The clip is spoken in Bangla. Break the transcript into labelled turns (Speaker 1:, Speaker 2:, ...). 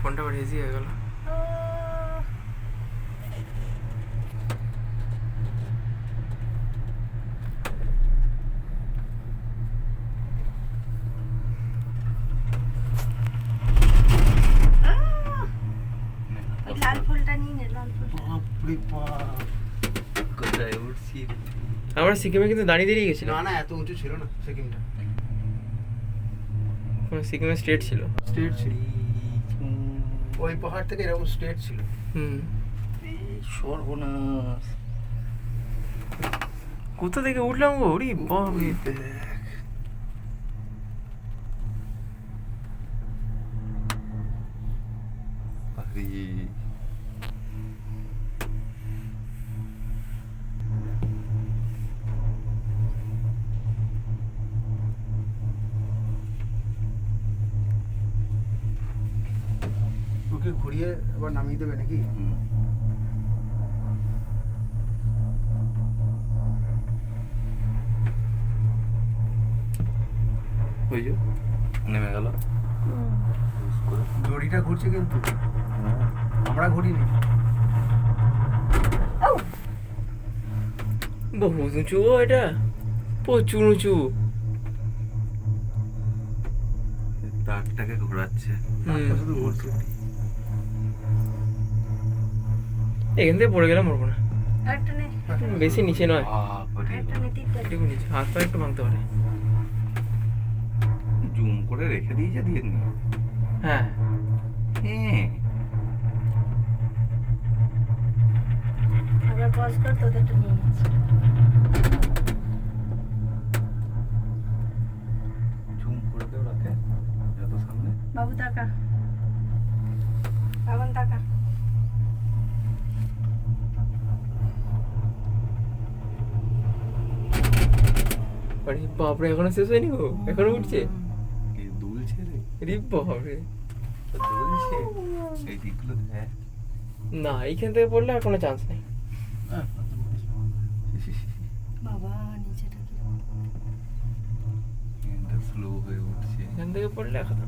Speaker 1: ফোনটা আবার হেজি হয়ে গেল। আমরা সিকিমে কিন্তু দাঁড়িয়ে দাঁড়িয়ে গেছিলাম
Speaker 2: না না এত উঁচু ছিল না সিকিমটা।
Speaker 1: কোনো সিকিমে স্টেট ছিল।
Speaker 2: স্ট্রেট ছিল। ওই পাহাড় থেকে এরকম স্ট্রেট ছিল।
Speaker 1: হুম।
Speaker 3: সর্বনাশ
Speaker 1: কোথা থেকে উঠলাম গো? ওরি বাবরে
Speaker 3: আরে।
Speaker 2: ওকে ঘুরিয়ে আবার নামিয়ে দেবে নাকি?
Speaker 3: হুম। ওই যে নেমে গেল।
Speaker 2: দড়িটা ঘুরছে কিন্তু। আমরা ঘুরিনি।
Speaker 1: বহু উঁচু এটা। প্রচুর উঁচু।
Speaker 3: তারটাকে ঘোরাচ্ছে।
Speaker 2: তারটা শুধু ঘুরছে।
Speaker 1: এখান থেকে পড়ে গেলাম মরবো না। বেশি নিচে নয়। একটু নিচে হাত পা একটু ভাঙতে পারে।
Speaker 3: জুম করে রেখে দিয়েছে দিয়ে
Speaker 1: হ্যাঁ।
Speaker 3: হ্যাঁ।
Speaker 4: আবার পজ কর তোদেরটা নিয়ে
Speaker 3: জুম করে দেও রাখে যত সামনে।
Speaker 4: বাবু টাকা বাবন তাকা।
Speaker 1: আরে বাপরে এখনও শেষ হয়নি গো? এখনও উঠছে?
Speaker 3: দুলছে রে।
Speaker 1: রে বাপরে।
Speaker 3: দুলছে। এই দিকগুলো দেখ।
Speaker 1: না এইখান থেকে পড়লে আর কোনো চান্স নেই।
Speaker 4: বাবা নিচেটা কি?
Speaker 3: স্লো হয়ে উঠছে।
Speaker 1: এখান থেকে পড়লে কথা